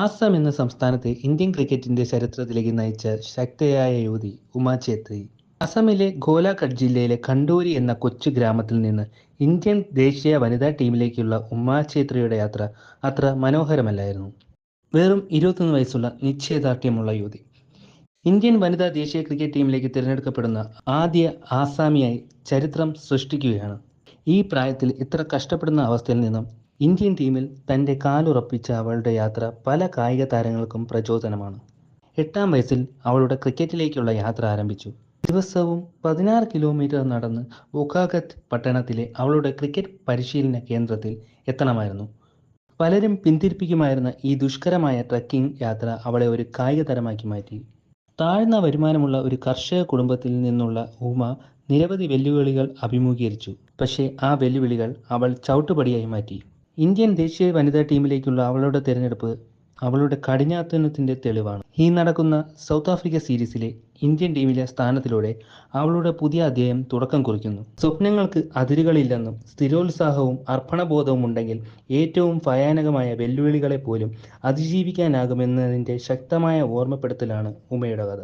ആസാം എന്ന സംസ്ഥാനത്തെ ഇന്ത്യൻ ക്രിക്കറ്റിന്റെ ചരിത്രത്തിലേക്ക് നയിച്ച ശക്തയായ യുവതി ഉമാ ഛേത്രി. അസമിലെ ഗോലാഘട്ട് ജില്ലയിലെ കണ്ടൂരി എന്ന കൊച്ചു ഗ്രാമത്തിൽ നിന്ന് ഇന്ത്യൻ ദേശീയ വനിതാ ടീമിലേക്കുള്ള ഉമാ ഛേത്രിയുടെ യാത്ര അത്ര മനോഹരമല്ലായിരുന്നു. വെറും ഇരുപത്തൊന്ന് വയസ്സുള്ള നിശ്ചയദാർഢ്യമുള്ള യുവതി. ഇന്ത്യൻ വനിതാ ദേശീയ ക്രിക്കറ്റ് ടീമിലേക്ക് തിരഞ്ഞെടുക്കപ്പെടുന്ന ആദ്യ ആസാമിയായി ചരിത്രം സൃഷ്ടിക്കുകയാണ്. ഈ പ്രായത്തിൽ ഇത്ര കഷ്ടപ്പെടുന്ന അവസ്ഥയിൽ നിന്നും ഇന്ത്യൻ ടീമിൽ തന്റെ കാലുറപ്പിച്ച അവളുടെ യാത്ര പല കായിക താരങ്ങൾക്കും പ്രചോദനമാണ്. എട്ടാം വയസ്സിൽ അവളുടെ ക്രിക്കറ്റിലേക്കുള്ള യാത്ര ആരംഭിച്ചു. ദിവസവും പതിനാറ് കിലോമീറ്റർ നടന്ന് വൊക്കാഗത്ത് പട്ടണത്തിലെ അവളുടെ ക്രിക്കറ്റ് പരിശീലന കേന്ദ്രത്തിൽ എത്തണമായിരുന്നു. പലരും പിന്തിരിപ്പിക്കുമായിരുന്ന ഈ ദുഷ്കരമായ ട്രക്കിംഗ് യാത്ര അവളെ ഒരു കായിക തരമാക്കി മാറ്റി. താഴ്ന്ന വരുമാനമുള്ള ഒരു കർഷക കുടുംബത്തിൽ നിന്നുള്ള ഉമ നിരവധി വെല്ലുവിളികൾ അഭിമുഖീകരിച്ചു. പക്ഷേ ആ വെല്ലുവിളികൾ അവൾ ചവിട്ടുപടിയായി മാറ്റി. ഇന്ത്യൻ ദേശീയ വനിതാ ടീമിലേക്കുള്ള അവളുടെ തിരഞ്ഞെടുപ്പ് അവളുടെ കഠിനാധ്വാനത്തിന്റെ തെളിവാണ്. ഈ നടക്കുന്ന സൗത്ത് ആഫ്രിക്ക സീരീസിലെ ഇന്ത്യൻ ടീമിലെ സ്ഥാനത്തിലൂടെ അവളുടെ പുതിയ അധ്യായം തുടക്കം കുറിക്കുന്നു. സ്വപ്നങ്ങൾക്ക് അതിരുകളില്ലെന്നും സ്ഥിരോത്സാഹവും അർപ്പണബോധവും ഉണ്ടെങ്കിൽ ഏറ്റവും ഭയാനകമായ വെല്ലുവിളികളെ പോലും അതിജീവിക്കാനാകുമെന്നതിന്റെ ശക്തമായ ഓർമ്മപ്പെടുത്തലാണ് ഉമയുടെ കഥ.